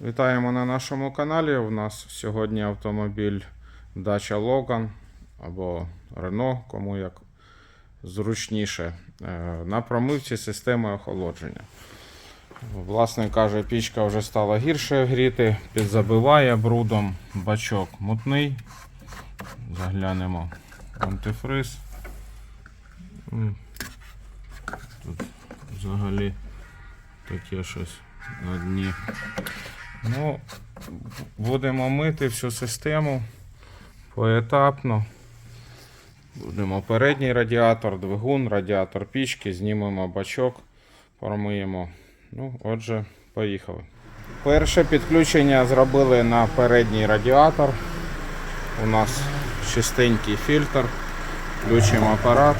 Вітаємо на нашому каналі. У нас сьогодні автомобіль Dacia Logan або Renault, кому як зручніше. Е, На промивці системи охолодження. Власник каже, пічка вже стала гірше гріти, підзабиває брудом, бачок мутний. Заглянемо антифриз. Тут взагалі таке щось на дні. Ну, будемо мити всю систему поетапно. Будемо передній радіатор, двигун, радіатор пічки, знімемо бачок, промиємо. Ну, отже, поїхали. Перше підключення зробили на передній радіатор. У нас чистенький фільтр. Включимо апарат.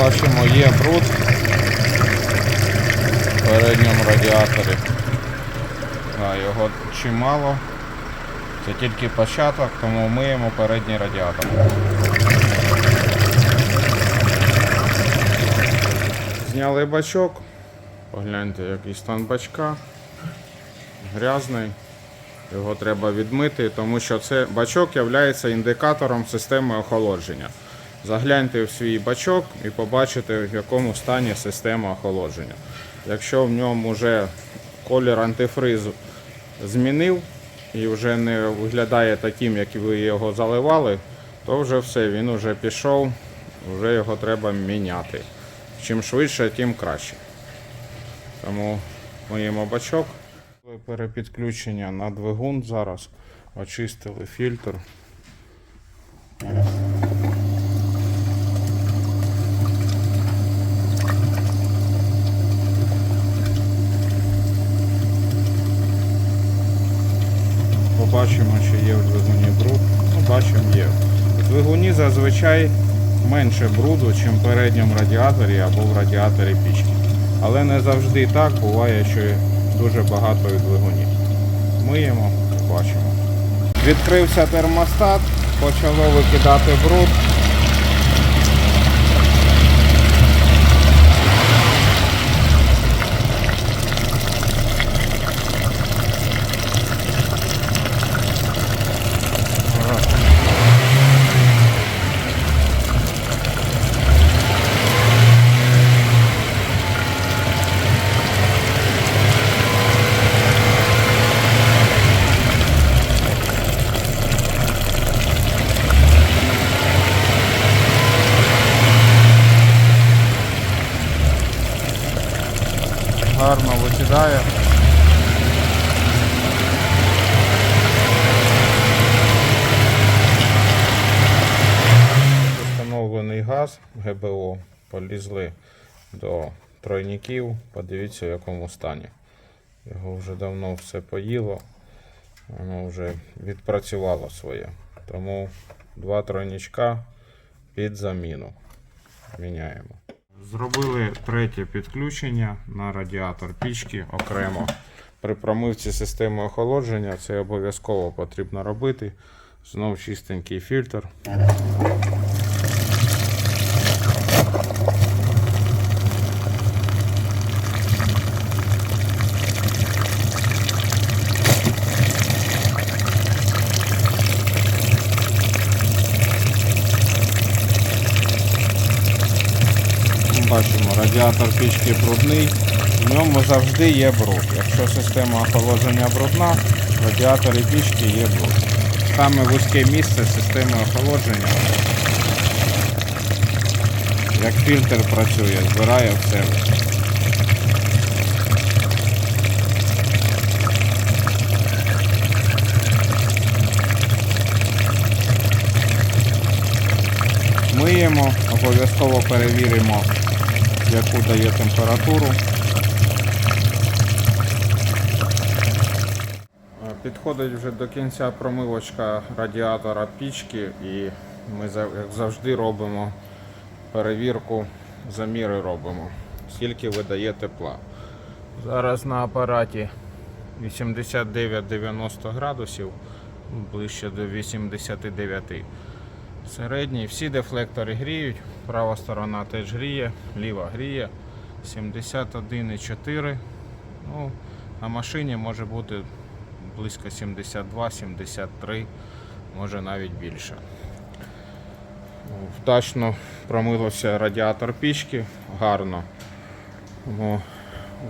Бачимо, є бруд в передньому радіаторі. Да, його чимало. Це тільки початок, тому миємо передній радіатор. Зняли бачок. Погляньте, який стан бачка. Грязний. Його треба відмити, тому що це бачок є індикатором системи охолодження. Загляньте в свій бачок і побачите, в якому стані система охолодження. Якщо в ньому вже колір антифризу змінив і вже не виглядає таким, як ви його заливали, то вже все, він вже пішов, вже його треба міняти. Чим швидше, тим краще. Тому миємо бачок. Перепідключення на двигун зараз. Очистили фільтр. Побачимо, чи є в двигуні бруд. Ну, бачимо, є. В двигуні зазвичай менше бруду, ніж в передньому радіаторі або в радіаторі пічки. Але не завжди так, буває, що дуже багато і двигунів. двигуні. Миємо, бачимо. Відкрився термостат, почало викидати бруд. Гарно викидає. Газ ГБО. Полізли до тройників. Подивіться, в якому стані. Його вже давно все поїло. Воно вже відпрацювало своє. Тому два тройничка під заміну. Міняємо. Зробили третє підключення на радіатор пічки окремо. При промивці системи охолодження це обов'язково потрібно робити. Знов чистенький фільтр. Бачимо, радіатор пічки брудний, в ньому завжди є бруд. Якщо система охолодження брудна, в радіаторі пічки є бруд. Саме вузьке місце системи охолодження. Як фільтр працює, збирає в себе. Миємо, обов'язково перевіримо, яку дає температуру. Підходить вже до кінця промивочка радіатора пічки і ми як завжди робимо перевірку, заміри робимо. стільки видає тепла. Зараз на апараті 89-90 градусів, ближче до 89. Середній, всі дефлектори гріють, права сторона теж гріє, ліва гріє. 71,4. Ну, на машині може бути близько 72-73, може навіть більше. Вдачно промилося радіатор пічки, гарно. Ну,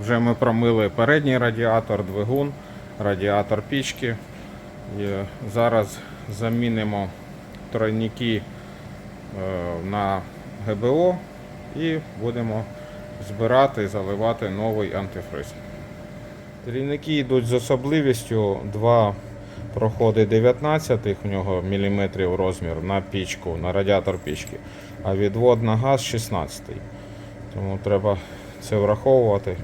вже ми промили передній радіатор, двигун, радіатор пічки. І зараз замінимо тройники е, на ГБО і будемо збирати і заливати новий антифриз. Трійники йдуть з особливістю два проходи 19 в нього міліметрів розмір на пічку, на радіатор пічки, а відвод на газ 16. Тому треба це враховувати,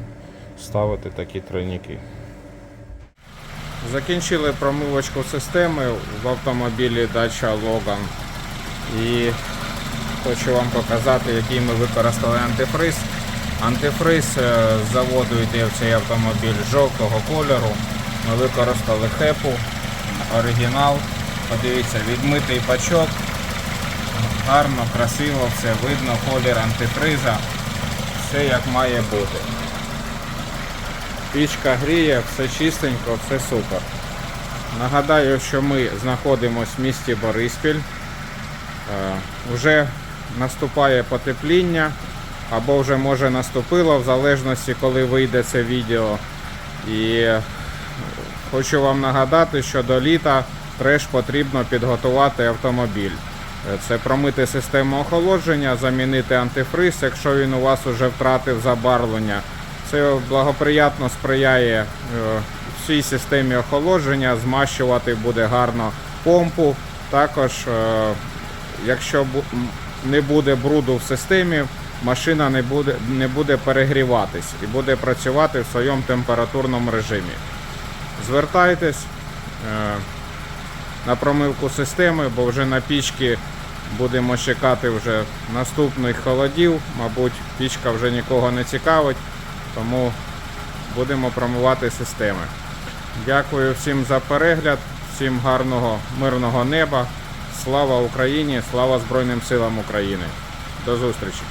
ставити такі тройники. Закінчили промивочку системи в автомобілі Dacia Logan. І хочу вам показати, який ми використали антифриз. Антифриз е, заводу йде в цей автомобіль жовтого кольору. Ми використали хепу, оригінал. Подивіться, відмитий пачок. Гарно, красиво, все видно, колір антифриза. Все як має бути. Пічка гріє, все чистенько, все супер. Нагадаю, що ми знаходимося в місті Бориспіль. Е, Вже наступає потепління, або вже може наступило, в залежності, коли вийде це відео. І е, хочу вам нагадати, що до літа треш потрібно підготувати автомобіль. Е, Це промити систему охолодження, замінити антифриз, якщо він у вас вже втратив забарвлення. Це благоприятно сприяє е, всій системі охолодження, змащувати буде гарно помпу. Також, е, якщо не буде бруду в системі, машина не буде, не буде перегріватись і буде працювати в своєму температурному режимі. Звертайтесь е, на промивку системи, бо вже на пічки будемо чекати вже наступних холодів. Мабуть, пічка вже нікого не цікавить, тому будемо промувати системи. Дякую всім за перегляд, всім гарного мирного неба. Слава Україні! Слава Збройним силам України! До зустрічі!